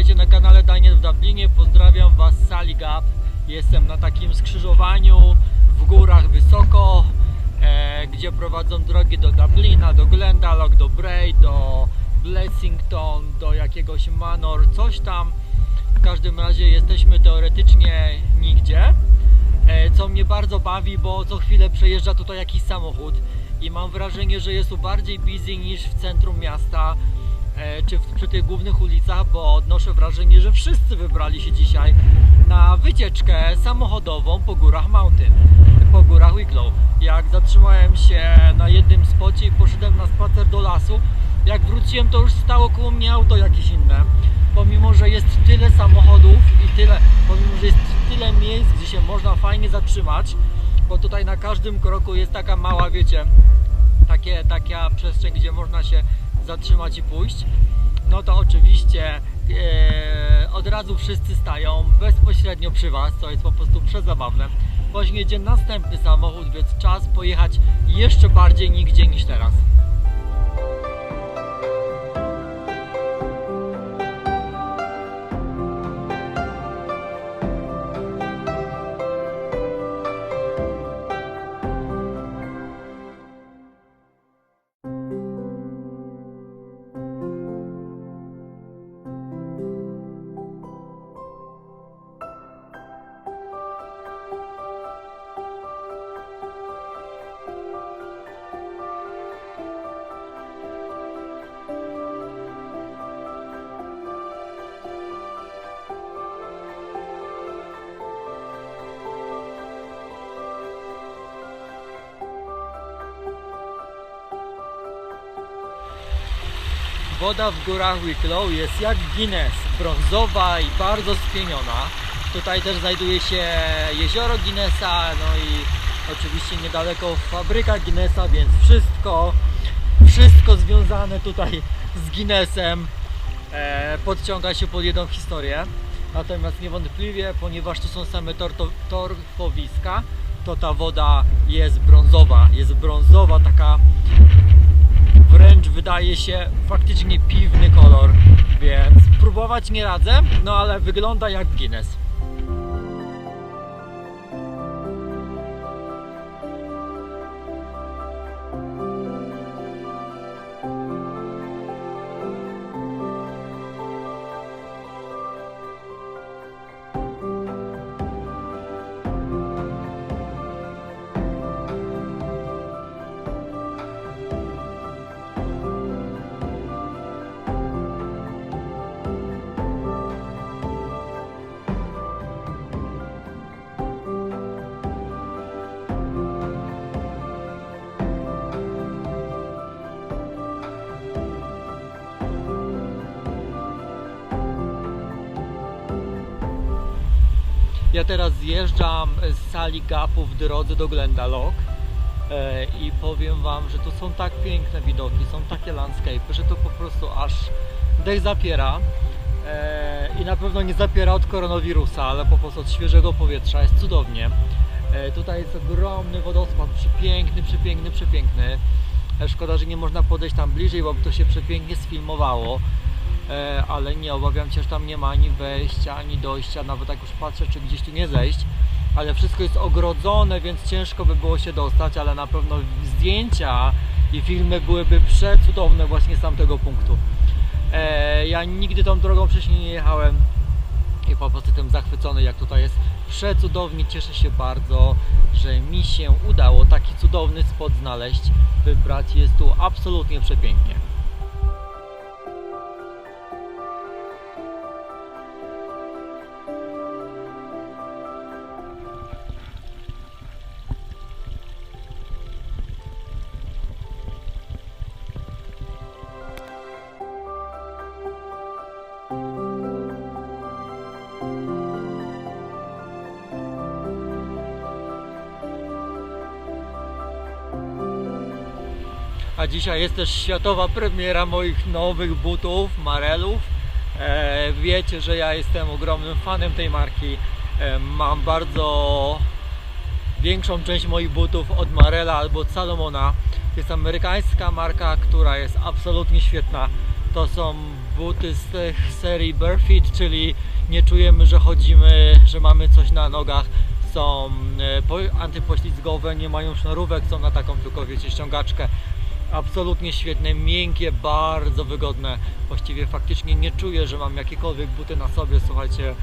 na kanale Daniel w Dublinie. Pozdrawiam Was z sali Gap. Jestem na takim skrzyżowaniu w górach wysoko, e, gdzie prowadzą drogi do Dublina, do Glendalough, do Bray, do Blessington, do jakiegoś Manor, coś tam. W każdym razie jesteśmy teoretycznie nigdzie, e, co mnie bardzo bawi, bo co chwilę przejeżdża tutaj jakiś samochód i mam wrażenie, że jest tu bardziej busy niż w centrum miasta czy w, przy tych głównych ulicach, bo odnoszę wrażenie, że wszyscy wybrali się dzisiaj na wycieczkę samochodową po górach Mountain, po górach Wicklow. Jak zatrzymałem się na jednym spocie i poszedłem na spacer do lasu, jak wróciłem to już stało koło mnie auto jakieś inne. Pomimo, że jest tyle samochodów i tyle, pomimo, że jest tyle miejsc, gdzie się można fajnie zatrzymać, bo tutaj na każdym kroku jest taka mała, wiecie, takie, taka przestrzeń, gdzie można się zatrzymać i pójść, no to oczywiście e, od razu wszyscy stają bezpośrednio przy Was, co jest po prostu przezabawne. Później jedzie następny samochód, więc czas pojechać jeszcze bardziej nigdzie niż teraz. Woda w górach Wicklow jest jak Guinness, brązowa i bardzo spieniona. Tutaj też znajduje się jezioro Guinnessa, no i oczywiście niedaleko fabryka Guinnessa, więc wszystko, wszystko związane tutaj z Guinnessem e, podciąga się pod jedną historię. Natomiast niewątpliwie, ponieważ tu są same torto, torfowiska, to ta woda jest brązowa. Jest brązowa, taka wręcz wydaje się faktycznie piwny kolor, więc próbować nie radzę, no ale wygląda jak Guinness. Ja teraz zjeżdżam z sali Gapu w drodze do Glendalough e, i powiem Wam, że tu są tak piękne widoki, są takie landscape, że to po prostu aż dech zapiera e, i na pewno nie zapiera od koronawirusa, ale po prostu od świeżego powietrza, jest cudownie. E, tutaj jest ogromny wodospad, przepiękny, przepiękny, przepiękny. Szkoda, że nie można podejść tam bliżej, bo to się przepięknie sfilmowało. E, ale nie, obawiam się, że tam nie ma ani wejścia, ani dojścia, nawet jak już patrzę, czy gdzieś tu nie zejść, ale wszystko jest ogrodzone, więc ciężko by było się dostać, ale na pewno zdjęcia i filmy byłyby przecudowne właśnie z tamtego punktu. E, ja nigdy tą drogą wcześniej nie jechałem i po prostu jestem zachwycony, jak tutaj jest przecudownie, cieszę się bardzo, że mi się udało taki cudowny spot znaleźć, wybrać, jest tu absolutnie przepięknie. A dzisiaj jest też światowa premiera moich nowych butów, Marelów. E, wiecie, że ja jestem ogromnym fanem tej marki. E, mam bardzo większą część moich butów od Marela albo od Salomona. Jest amerykańska marka, która jest absolutnie świetna. To są buty z tych serii Barefit, czyli nie czujemy, że chodzimy, że mamy coś na nogach. Są e, po- antypoślizgowe, nie mają sznurówek, są na taką tylko wiecie ściągaczkę. Absolutnie świetne, miękkie, bardzo wygodne. Właściwie faktycznie nie czuję, że mam jakiekolwiek buty na sobie. Słuchajcie,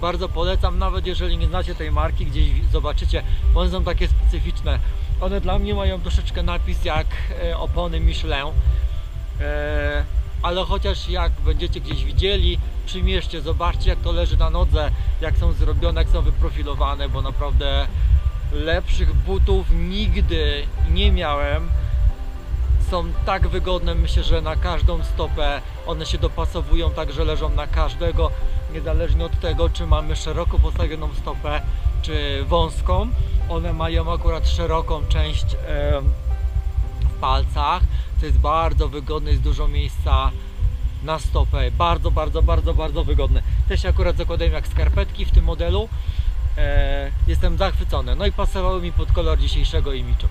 bardzo polecam, nawet jeżeli nie znacie tej marki, gdzieś zobaczycie, bo one są takie specyficzne. One dla mnie mają troszeczkę napis jak e, opony Michelin. E, ale chociaż jak będziecie gdzieś widzieli, przymierzcie, zobaczcie jak to leży na nodze, jak są zrobione, jak są wyprofilowane, bo naprawdę lepszych butów nigdy nie miałem. Są tak wygodne, myślę, że na każdą stopę one się dopasowują tak, że leżą na każdego, niezależnie od tego, czy mamy szeroko postawioną stopę, czy wąską. One mają akurat szeroką część w palcach, co jest bardzo wygodne, jest dużo miejsca na stopę. Bardzo, bardzo, bardzo, bardzo wygodne. Też się akurat zakładałem jak skarpetki w tym modelu. E, jestem zachwycony. No i pasowały mi pod kolor dzisiejszego imidżu.